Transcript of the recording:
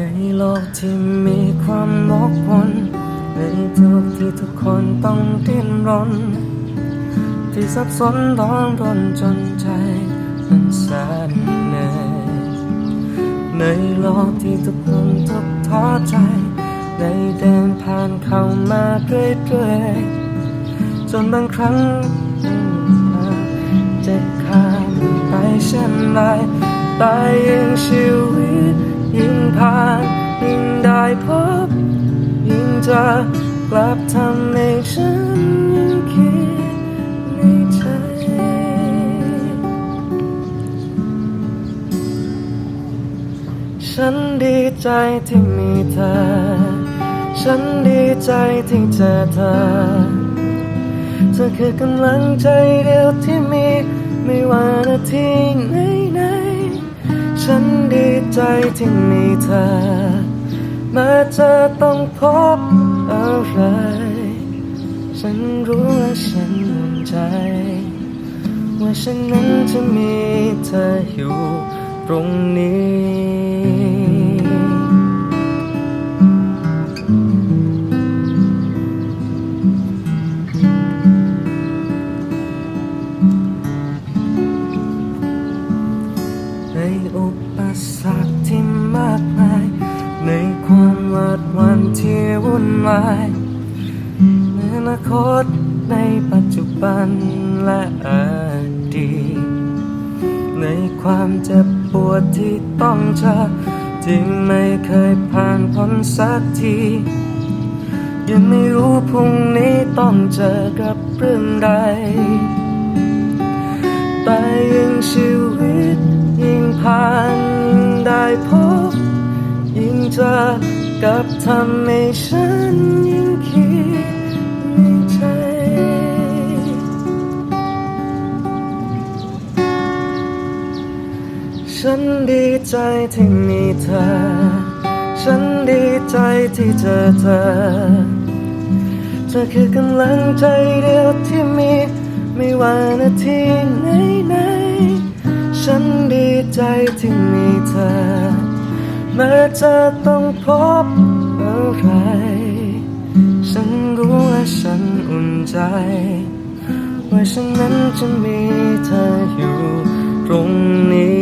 ในโลกที่มีความวกวนในทุกที่ทุกคนต้องดิ้นรน ที่สับสนร้อนรนจนใจมันแสนเหนื่อยในโลกที่ทุกคนทุกท้อใจ ได้เดินผ่านเข้ามาเรื่อยๆจนบางครั้งจ็บข้ามไปเช่นไรต่ยิ่งชีวิต ยิ่งผ่านยิ่งได้พบ ยิ่งจะกลับทำให้ฉันยิ่งคิดในใจ ฉันดีใจที่มีเธอ ฉันดีใจที่เจอเธอ เธอคือกำลังใจเดียวที่มี ไม่ว่านาทีไหนไหนๆฉัน ใจที่มีเธอแม้จะต้องพบอะไร ฉันรู้และฉันมั่นใจ ว่าฉันนั้นจะมีเธออยู่ตรงนี้ในอุป สรรคที่มากมาย ในความวาดวันที่วุ่นวายในอนาคตในปัจจุบันและอดีตในความเจ็บปวดที่ต้องเจอที่ไม่เคยผ่านพ้นสักที ยังไม่รู้พรุ่งนี้ต้องเจอกับเรื่องใดแต่ยิ่งชีวิต พบ ยิ่งเจอกับทำให้ฉันยิ่งคิดในใจ ฉันดีใจที่มีเธอ ฉันดีใจที่เจอเธอ เธอคือกำลังใจเดียวที่มี ไม่ว่านาทีไหนไหนๆฉันดี ใจที่มีเธอ แม้จะต้องพบอะไร ฉันรู้และฉันอุ่นใจ ว่าฉันนั้นจะมีเธออยู่ตรงนี้